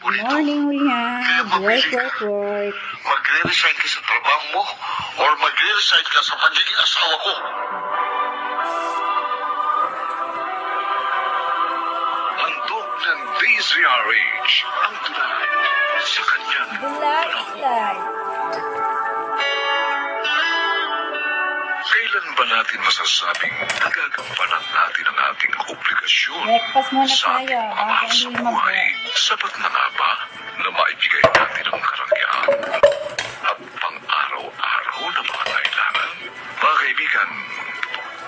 Good morning. Kaya Work, work, work. Magre-resign ka sa trabaho mo or magre-resign ka sa pagiging asawa ko. Handog ng DZRH ang tulad sa kanyang Black slide. Kailan ba natin masasabing nagagampanan natin ang ating obligasyon sa ating Bago mahal sa buhay? Sapat na nga ba na maibigay natin ang karangyaan at pang-araw-araw na mga kailangan? Mga kaibigan,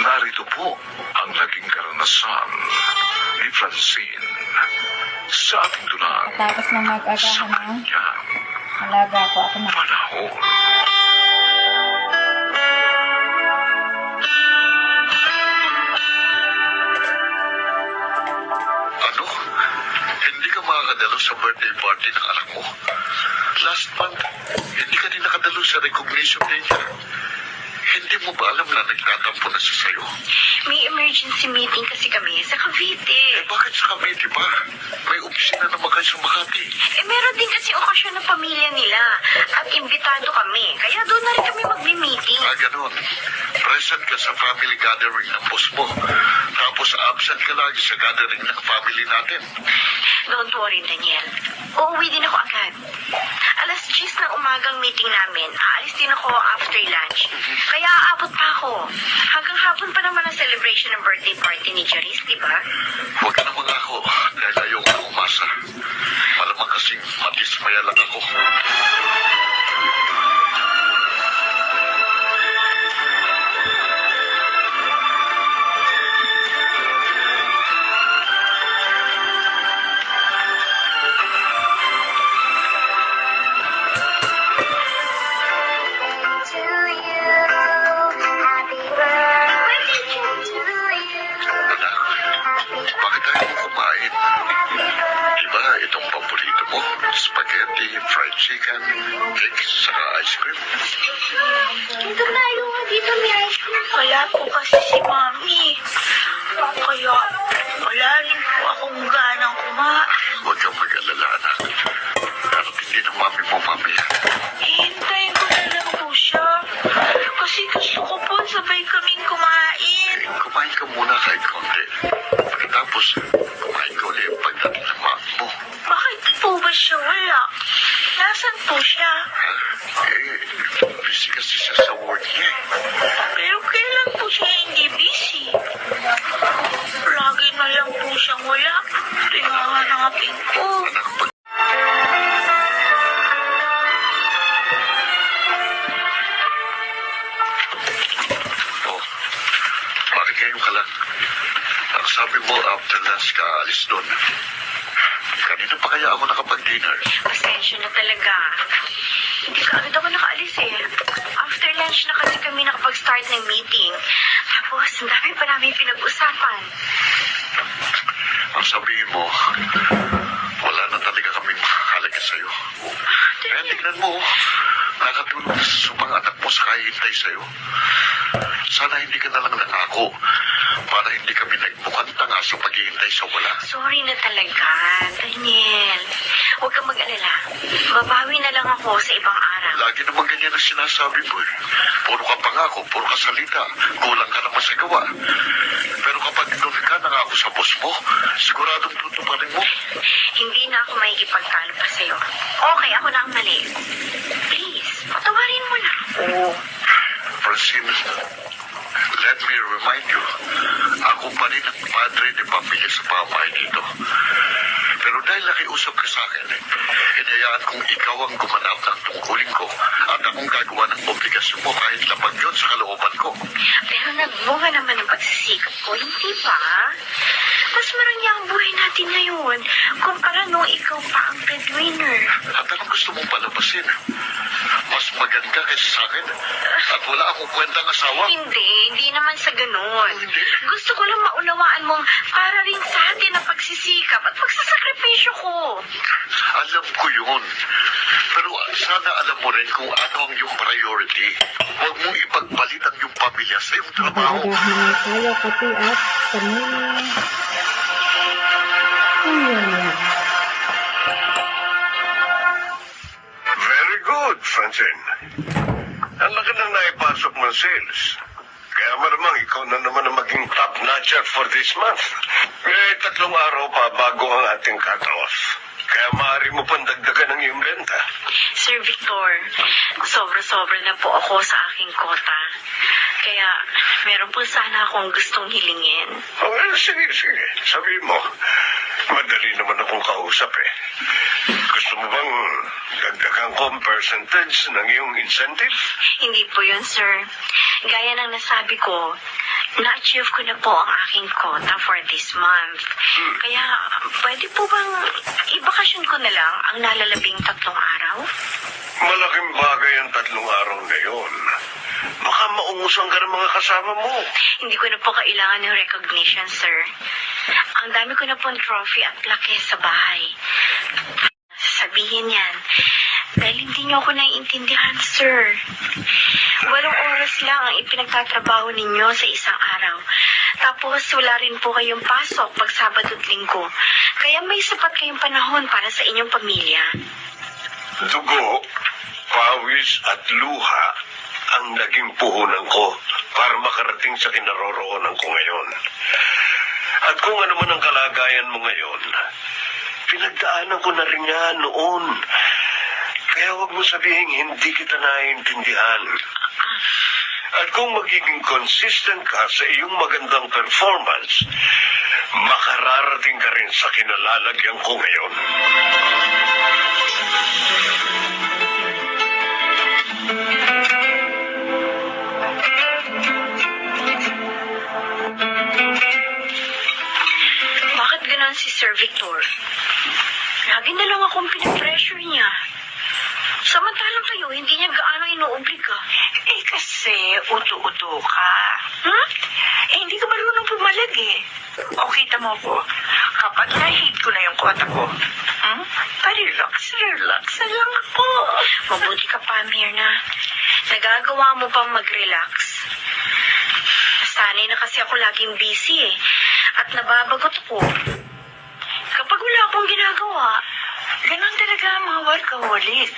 narito po ang naging karanasan ni Francine sa ating dunang Tapos na sa mag-agahan ng kanyang alaga ko. Ako na. panahon. Makakadalo sa birthday party ng anak mo? Last month, hindi ka din nakadalo sa recognition day niya. Hindi mo ba alam na nagtatampo na siya sa'yo? May emergency meeting kasi kami sa Cavite. Eh bakit sa Cavite ba? May opisina naman kayo sa Makati. Eh meron din kasi okasyon ng pamilya nila. At imbitado kami. Kaya doon na rin kami magmi-meeting. Ah, ganun. Present ka sa family gathering ng boss mo. Absent ka lagi sa gathering ng family natin. Don't worry, Daniel. Uuwi din ako agad. Alas 10 ng umagang meeting namin. Aalis din ako after lunch. Kaya aabot pa ako. Hanggang hapon pa naman ang celebration ng birthday party ni Charis, di ba? Huwag ka na ako dahil ayoko na umasa. Malamang kasing madismaya lang ako. Wala po kasi si Mami. Kaya wala rin po akong ganang kumain. Huwag kang mag-alala, anak. Darating din ang mami mo mamaya. Hintayin ko na lang po siya. Kasi gusto ko po sabay kaming kumain. Eh, kumain ka muna kahit konti. Pagkatapos, kumain ka ulit pagdating ng mami mo. Bakit po ba siya wala? Nasaan po siya? Eh, busy kasi siya sa Hindi ka agad ako nakaalis eh. After lunch na kasi kami nakapag-start ng meeting. Tapos, ang dami pa namin pinag-usapan. Ang sabihin mo, wala na talaga kami makakalaga sa'yo. Kaya tignan mo, nakatulong na sa mga anak mo sa kahihintay sa'yo. Sana hindi ka na lang nangako para hindi kami nagmukhang tanga sa paghihintay sa wala. Sorry na talaga, Daniel. Huwag kang mag-alala. Babawi na lang ako sa ibang araw. Lagi naman ganyan ang sinasabi mo eh. Puro ka pangako, puro ka salita. Kulang ka naman sa gawa. Pero kapag doon ka nangako sa boss mo, siguradong tutuparin mo. Hindi na ako maikipagtalo pa sa'yo. Okay, ako na ang mali. Please, patawarin mo na. Oo. Francine, let me remind you, ako pa rin ang padre de pamilya sa pamahay dito. Pero dahil nakiusap ka sa akin, hinayaan kong ikaw ang gumanap ng tungkulin ko at akong gagawa ng obligasyon mo kahit lapag yun sa kalooban ko. Pero nagbunga naman ang pagsisikap ko, hindi ba? Mas marangya ang buhay natin ngayon kumpara nung ikaw pa ang breadwinner. At anong gusto mong palabasin? Mas maganda kaysa sa akin at wala akong kwentang asawa. Hindi, hindi naman sa ganun. Hindi. Gusto ko lang maunawaan mong para rin sa atin ang pagsisikap yun. Pero sana alam mo rin kung ano ang iyong priority. Huwag mong ipagpalit ang iyong pamilya sa iyong trabaho. Nagagahan tayo pati at sa mga... Very good, Francine. Ang laki ng naipasok mo sales. Kaya malamang ikaw na naman ang maging top notcher for this month. May tatlong araw pa bago ang ating cut-off. Kaya maaari mo pang dagdagan ang iyong benta. Sir Victor, sobra-sobra na po ako sa aking kota. Kaya meron po sana akong gustong hilingin. Oh, eh, sige, sige. Sabi mo. Madali naman akong kausap eh. Gusto mo bang dagdagan ko ang percentage ng iyong incentive? Hindi po yun, sir. Gaya ng nasabi ko, na-achieve ko na po ang aking quota for this month. Kaya, pwede po bang ibakasyon ko na lang ang nalalabing tatlong araw? Malaking bagay ang tatlong araw na yon. Baka maungusan ka ng mga kasama mo. Hindi ko na po kailangan ng recognition, sir. Ang dami ko na pong trophy at plaque sa bahay. Sabihin yan. Dahil hindi niyo ako naiintindihan, sir. Walong oras lang ang ipinagtatrabaho ninyo sa isang araw. Tapos wala rin po kayong pasok pag Sabado at Linggo. Kaya may sapat kayong panahon para sa inyong pamilya. Dugo, pawis at luha ang naging puhunan ko para makarating sa kinaroroonan ko ngayon. At kung ano man ang kalagayan mo ngayon, pinagdaanan ko na rin yan noon. Kaya huwag mo sabihin hindi kita naiintindihan. At kung magiging consistent ka sa iyong magandang performance, makararating ka rin sa kinalalagyan ko ngayon. Bakit ganon si Sir Victor? Lagi na lang akong pinapressure niya. Samantalang kayo, hindi niya gaano inuobliga. Eh kasi, uto-uto ka. Hmm? Eh, hindi ka marunong pumalag eh. O kita mo po, kapag na-hit ko na yung kota ko, hmm? pa-relax, relax na lang ako. Mabuti ka pa, Mirna. Nagagawa mo pang mag-relax. Nasanay na kasi ako laging busy eh. At nababagot ako. Kapag wala akong ginagawa, Ganon talaga ang mga workaholic.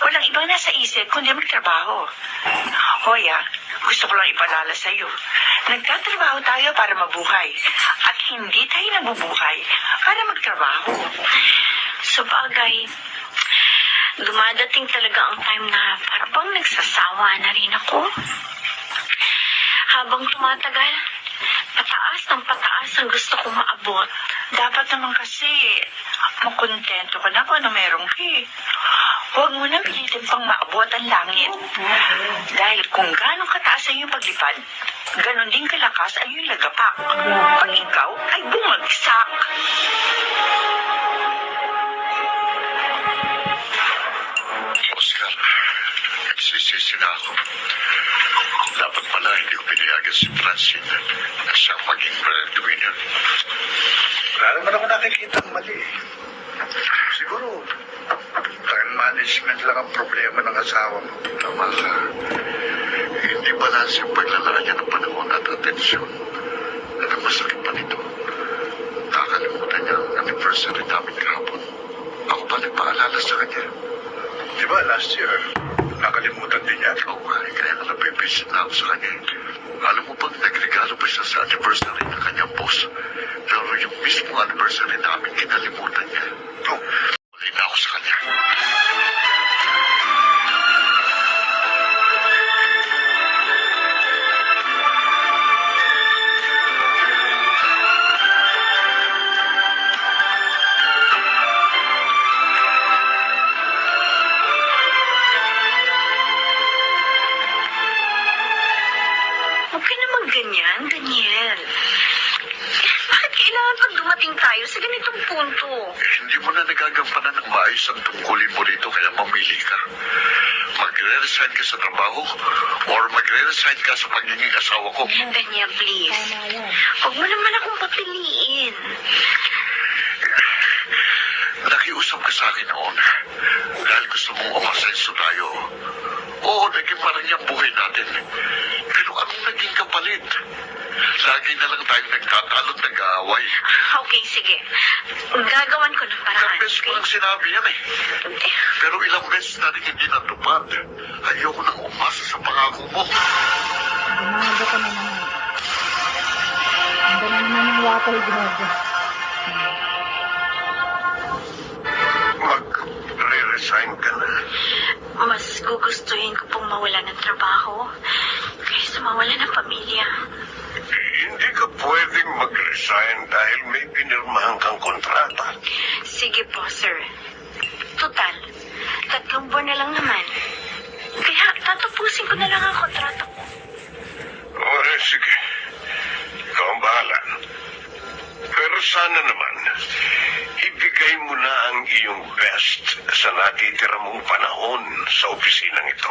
Walang ibang nasa isip kundi magtrabaho. Hoya, gusto ko lang ipalala sa iyo. Nagtatrabaho tayo para mabuhay. At hindi tayo nabubuhay para magtrabaho. sa bagay, dumadating talaga ang time na parang nagsasawa na rin ako. Habang tumatagal, pataas ng pataas ang gusto kong maabot. Dapat naman kasi makontento ka na kung ano meron ka. Huwag mo na pilitin pang maabot ang langit. Dahil kung gano'ng kataas ang iyong paglipad, ganon din kalakas ang iyong lagapak. Pag ikaw ay bumagsak. Oscar, nagsisisi na ako. Dapat pala hindi ko pinayagan si Francine na siya maging breadwinner. Wala naman ako nakikita ang mali. Siguro, time management lang ang problema ng asawa mo. Tama ka. Hindi balance yung paglalagyan ng panahon at atensyon. At ang masakit pa nito, nakakalimutan niya ang anniversary namin kahapon. Ako pa nagpaalala sa kanya. Di ba last year, nakalimutan din niya? Oo nga, kaya nga nabibisit na ako sa kanya. Alam mo bang nagregalo pa siya sa anniversary ng kanyang boss? Pero anniversary namin, kinalimutan niya. Oh, ganitong punto? Eh, hindi mo na nagagampanan ng maayos ang tungkulin mo rito, kaya mamili ka. Magre-resign ka sa trabaho or magre-resign ka sa pagiging asawa ko. Daniel, please. Tama yan. Huwag mo naman akong papiliin. Nakiusap ka sa akin noon dahil gusto mong umasenso tayo. Oo, naging parang yung buhay natin. Pero Pero anong naging kapalit? Lagi na lang tayong nagkakalot, nag-aaway. Okay, sige. Gagawan ko ng paraan. Ilang beses ko lang sinabi yan eh. Pero ilang beses na rin hindi natupad. Ayoko nang umasa sa pangako mo. Gumado ka na naman. Ando na naman yung water ginado. Mag-re-resign ka na. mas gugustuhin ko pong mawala ng trabaho kaysa mawala ng pamilya. Hindi ka pwedeng mag-resign dahil may pinirmahan kang kontrata. Sige po, sir. Total, tatlong buwan na lang naman. Kaya tatapusin ko na lang ang kontrata ko. O, eh, sige. Ikaw ang bahala. Pero sana naman, ibigay mo na ang iyong best sa natitira mong panahon sa opisinang ito.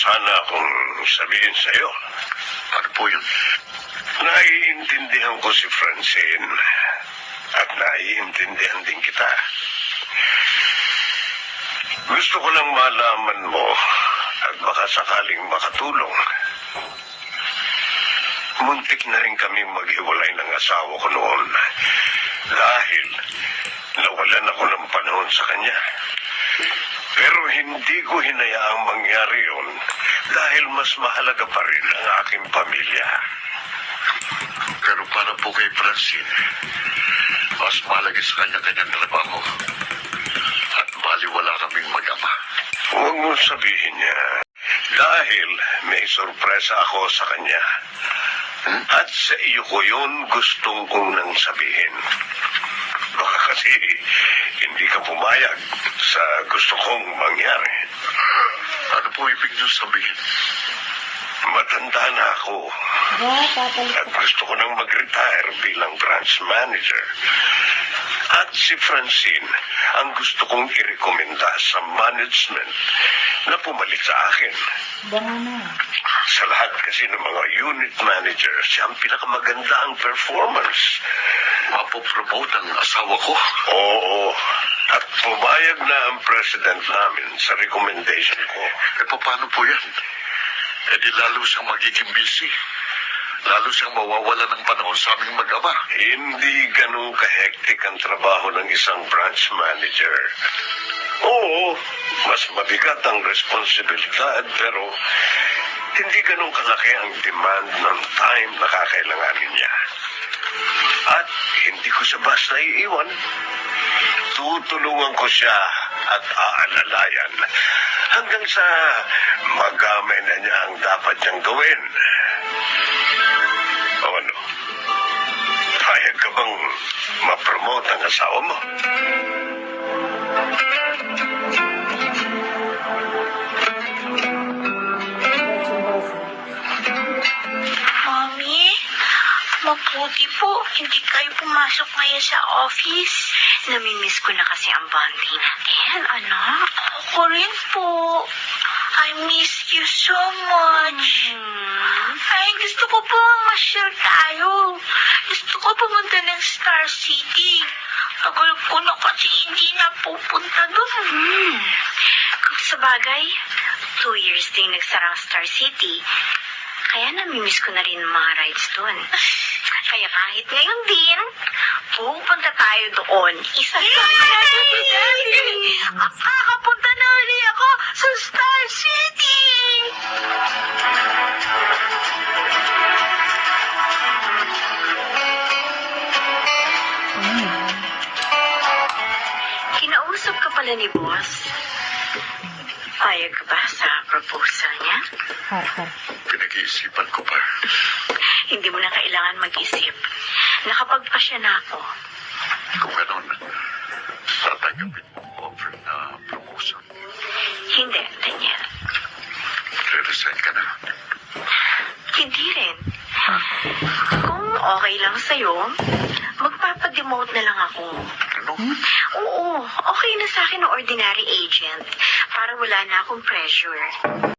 Sana akong sabihin sa'yo. ano po yun? Naiintindihan ko si Francine at naiintindihan din kita. Gusto ko lang malaman mo at baka sakaling makatulong. Muntik na rin kami maghiwalay ng asawa ko noon dahil nawalan ako ng panahon sa kanya. Pero hindi ko hinayaang mangyari yun dahil mas mahalaga pa rin ang aking pamilya. Pero para po kay Francine, mas malagi sa kanya-kanyang trabaho. At baliwala kaming mag-ama. Huwag mo sabihin niya. Dahil may sorpresa ako sa kanya. At sa iyo ko yun gustong kong nang sabihin. Baka kasi hindi ka pumayag sa gusto kong mangyari. Ano po ibig niyo sabihin? Matanda na ako at gusto ko nang mag-retire bilang branch manager. At si Francine ang gusto kong irekomenda sa management na pumalit sa akin. ba nga na. Sa lahat kasi ng mga unit manager, siya ang pinakamaganda ang performance. Mapopromote ang asawa ko. Oo. At pumayag na ang president namin sa recommendation ko. Eh, paano po yan? Eh, di lalo siyang magiging busy. Lalo siyang mawawala ng panahon sa aming mag-ama. Hindi ganun kahektik ang trabaho ng isang branch manager. Oo, mas mabigat ang responsibilidad pero hindi ganun kalaki ang demand ng time na kakailanganin niya. At hindi ko siya basta iiwan. Tutulungan ko siya at aalalayan hanggang sa magamay na niya ang dapat niyang gawin. Ka bang ma-promote ang asawa mo? Mami, mabuti po. Hindi kayo pumasok ngayon sa office. Namimiss ko na kasi ang bonding natin, anak. Ako rin po. I miss you so much. Hmm. Ay, gusto ko po masyal tayo. Gusto ko pumunta ng Star City. Tagal ko na kasi hindi napupunta doon. Hmm. Kung sa bagay, two years din nagsarang Star City. Kaya namimiss ko na rin ang mga rides doon. Kaya kahit ngayon din, pupunta tayo doon. Isa sa Kakapunta pala ni boss. Payag ka ba sa proposal niya? Har, har. Pinag-iisipan ko pa. Hindi mo na kailangan mag-isip. Nakapagpasya na ako. Kung gano'n, tatanggapin mo ang offer na promotion. Hindi, Daniel. Re-resign ka na. Hindi rin. Kung okay lang sa'yo, magpapademote na lang ako. Ano? Oo, okay na sa akin ng ordinary agent para wala na akong pressure.